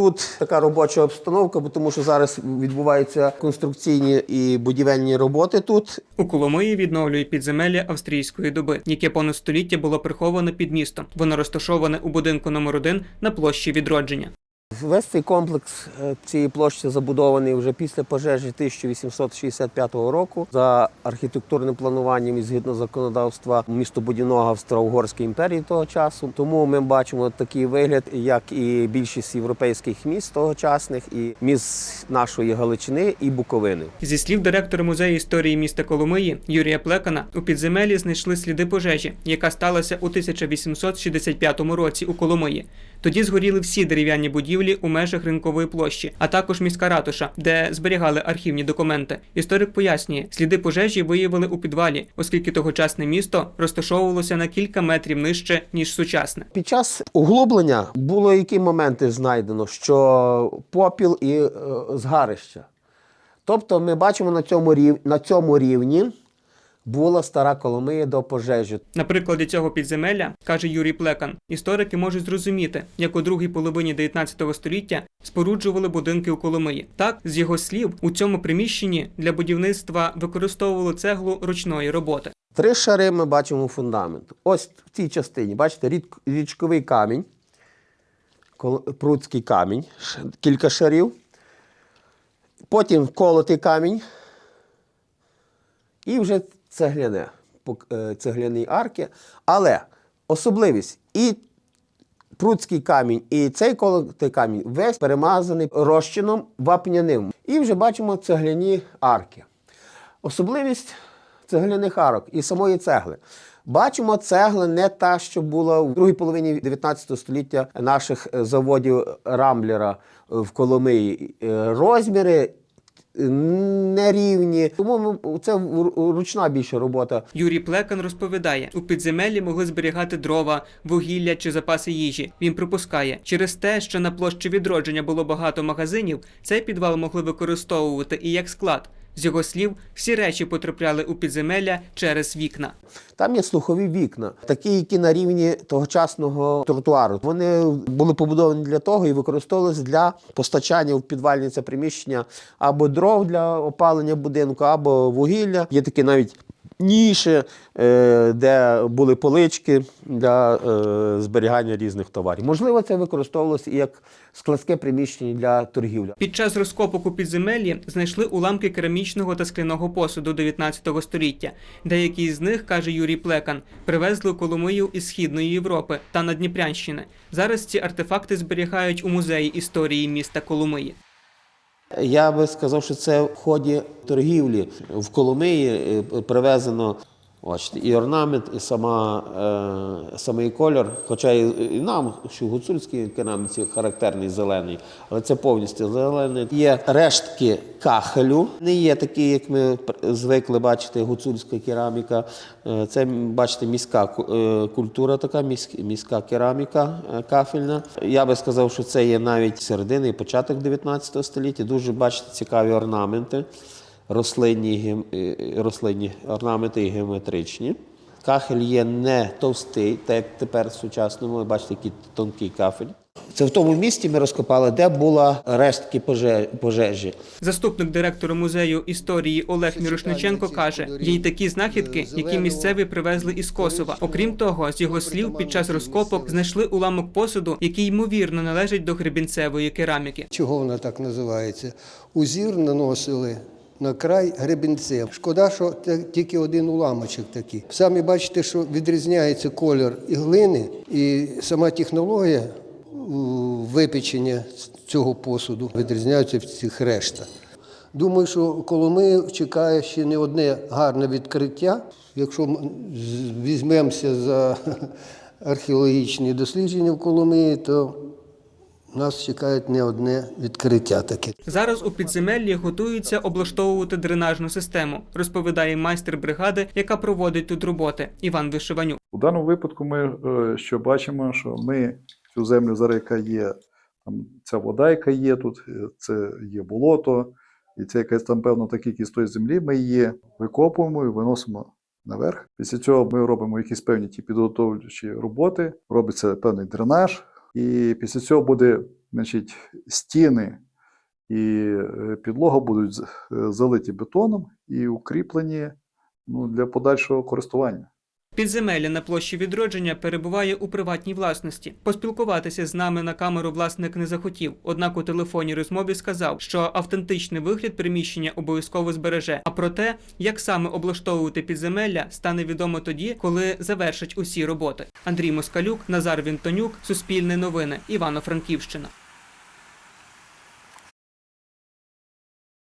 тут така робоча обстановка, бо тому що зараз відбуваються конструкційні і будівельні роботи тут. У Коломиї відновлюють підземелля австрійської доби, яке понад століття було приховане під містом. Воно розташоване у будинку номер 1 на площі відродження. Весь цей комплекс е, цієї площі забудований вже після пожежі 1865 року за архітектурним плануванням і згідно законодавства містобудівного Австро-Угорської імперії того часу. Тому ми бачимо такий вигляд, як і більшість європейських міст тогочасних, і міст нашої Галичини і Буковини. Зі слів директора музею історії міста Коломиї Юрія Плекана, у підземеллі знайшли сліди пожежі, яка сталася у 1865 році у Коломиї. Тоді згоріли всі дерев'яні будівлі у межах ринкової площі, а також міська ратуша, де зберігали архівні документи. Історик пояснює, сліди пожежі виявили у підвалі, оскільки тогочасне місто розташовувалося на кілька метрів нижче ніж сучасне. Під час углублення було які моменти знайдено, що попіл і е, згарища. Тобто ми бачимо на цьому, рів... на цьому рівні була стара Коломия до пожежі. На прикладі цього підземелля, каже Юрій Плекан, історики можуть зрозуміти, як у другій половині 19 століття споруджували будинки у Коломиї. Так, з його слів, у цьому приміщенні для будівництва використовували цеглу ручної роботи. Три шари ми бачимо фундамент. Ось в цій частині, бачите, річковий камінь, прудський камінь, кілька шарів. Потім колотий камінь. І вже цегляне, е, цегляні арки. Але особливість і прудський камінь, і цей колотий камінь весь перемазаний розчином вапняним. І вже бачимо цегляні арки. Особливість цегляних арок і самої цегли. Бачимо, цегла не та, що була в другій половині 19 століття наших заводів Рамблера в Коломиї. Е, Розміри нерівні. Тому це ру- ручна більше робота. Юрій Плекан розповідає, у підземеллі могли зберігати дрова, вугілля чи запаси їжі. Він припускає, через те, що на площі відродження було багато магазинів, цей підвал могли використовувати і як склад. З його слів, всі речі потрапляли у підземелля через вікна. Там є слухові вікна, такі, які на рівні тогочасного тротуару. Вони були побудовані для того і використовувалися для постачання в підвальні це приміщення або дров для опалення будинку, або вугілля. Є такі навіть ніші, е, де були полички для е, зберігання різних товарів. Можливо, це використовувалося і як складське приміщення для торгівлі. Під час розкопок підземеллі знайшли уламки керамічного та скляного посуду 19 століття. Деякі з них, каже Юрій Плекан, привезли Коломию із Східної Європи та Надніпрянщини. Зараз ці артефакти зберігають у музеї історії міста Коломиї. Я би сказав, що це в ході торгівлі. В Коломиї е, привезено бачите, і орнамент, і сама, е, самий кольор. Хоча і, і нам, що гуцульській кераміці характерний зелений, але це повністю зелений. Є рештки кахелю, не є такі, як ми звикли бачити, гуцульська кераміка. Е, Це, бачите, міська е, культура, така міськ- міська кераміка е, кафельна. Я би сказав, що це є навіть середина і початок 19 століття. Дуже бачите цікаві орнаменти, рослинні, гем- е, рослинні орнаменти і геометричні. Кахель є не товстий, так як тепер в сучасному, ви бачите, який тонкий кафель. Це в тому місті ми розкопали, де була рештки поже- пожежі. Заступник директора музею історії Олег Мірошниченко каже, є й такі знахідки, які місцеві привезли із Косова. Окрім того, з його слів, під час розкопок знайшли уламок посуду, який ймовірно належить до гребінцевої кераміки. Чого вона так називається? Узір наносили на край гребінцем. Шкода, що тільки один уламочок такий. Самі бачите, що відрізняється колір і глини, і сама технологія у, випечення цього посуду відрізняються в цих рештах. Думаю, що Коломию чекає ще не одне гарне відкриття. Якщо візьмемося за археологічні дослідження в Коломиї, то нас чекає не одне відкриття таке. Зараз у підземеллі готуються облаштовувати дренажну систему, розповідає майстер бригади, яка проводить тут роботи Іван Вишиванюк. У даному випадку ми е, що бачимо, що ми цю землю зараз, яка є, там, ця вода, яка є тут, е, це є болото, і це якась там певна та кількість тої землі, ми її викопуємо і виносимо наверх. Після цього ми робимо якісь певні ті підготовлюючі роботи, робиться певний дренаж, і після цього буде значить, стіни і е, підлога будуть е, залиті бетоном і укріплені ну, для подальшого користування. Підземелля на площі відродження перебуває у приватній власності. Поспілкуватися з нами на камеру власник не захотів. Однак у телефонній розмові сказав, що автентичний вигляд приміщення обов'язково збереже. А про те, як саме облаштовувати підземелля, стане відомо тоді, коли завершать усі роботи. Андрій Москалюк, Назар Вінтонюк, Суспільне новини, Івано-Франківщина.